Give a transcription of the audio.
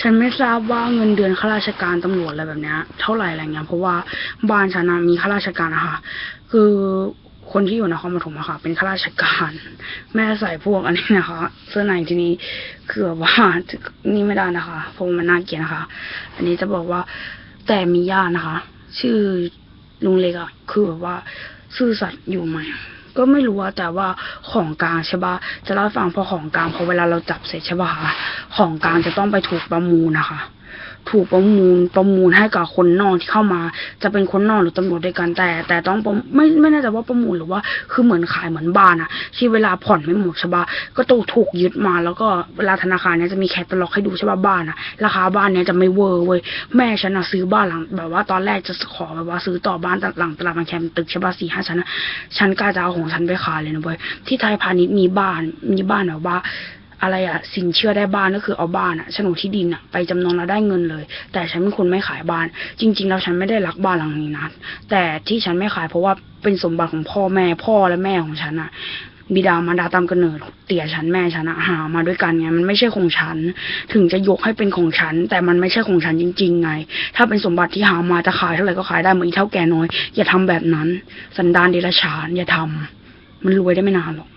ฉันไม่ทราบว่าเงินเดือนข้าราชการตำรวจอะไรแบบเนี้ย เท่าไหร่อะไรเงี้ยเพราะว่าบ้านฉันนะมีข้าราชการนะคะคือคนที่อยู่นครปฐมอะค่ะ เป็นข้าราชการ แม่ใส่พวกอันนี้นะคะ เสื้อในที่นี้คือแบบว่านี่ไม่ได้นะคะเพราะมันน่าเกลียดนะคะ อันนี้จะบอกว่าแต่มีญาตินะคะ ชื่อลุงเล็กอะคือแบบว่าซื่อสัตย์อยู่ไหม ก็ไม่รู้อะแต่ว่าของกลางใช่ปะจะเล่าให้ฟังพอของกลางพอเวลาเราจับเสร็จใช่ปะคะของกลางจะต้องไปถูกประมูลนะคะ ถูกประมูลประมูลให้กับคนนอกที่เข้ามา จะเป็นคนนอกหรือตำรวจด้วยกันแต่ แต่ต้องประไม่ไม่แน่ใจว่าประมูลหรือว่า คือเหมือนขายเหมือนบ้านอะที่เวลาผ่อนไม่หมดใช่ปะก็ต้องถูกยึดมาแล้วก็เวลาธนาคารเนี้ยจะมีแคตตาล็อกให้ดูใช่ปะบ้านอะราคาบ้านเนี้ยจะไม่เวอร์เว้ยแม่ฉันอะซื้อบ้านหลัง แบบว่าตอนแรกจะขอแบบว่าซื้อต่อบ้านหลังตลาดบางแคมตึกใช่ปะสี่ห้าชั้นอะฉันกล้าจะเอาของฉันไปขายเลยนะเว้ยที่ไทยพาณิชย์มีบ้านมีบ้านแบบว่า อะไรอะสินเชื่อได้บ้านก็คือเอาบ้านอะโฉนดที่ดินอะไปจำนองแล้วได้เงินเลย แต่ฉันเป็นคนไม่ขายบ้าน จริง ๆ แล้วฉันไม่ได้รักบ้านหลังนี้นะแต่ที่ฉันไม่ขายเพราะว่าเป็นสมบัติของพ่อแม่พ่อและแม่ของฉันอะบิดามารดาตามกำเนิดเตี่ยฉันแม่ฉันอะหามาด้วยกันไงมันไม่ใช่ของฉัน ถึงจะยกให้เป็นของฉัน แต่มันไม่ใช่ของฉันจริง ๆ ไง ถ้าเป็นสมบัติที่หามาจะขายเท่าไหร่ก็ขายได้เหมือนอีเท่าแก่น้อย อย่าทำแบบนั้น สันดานเดรัจฉานอย่าทำมันรวยได้ไม่นานหรอก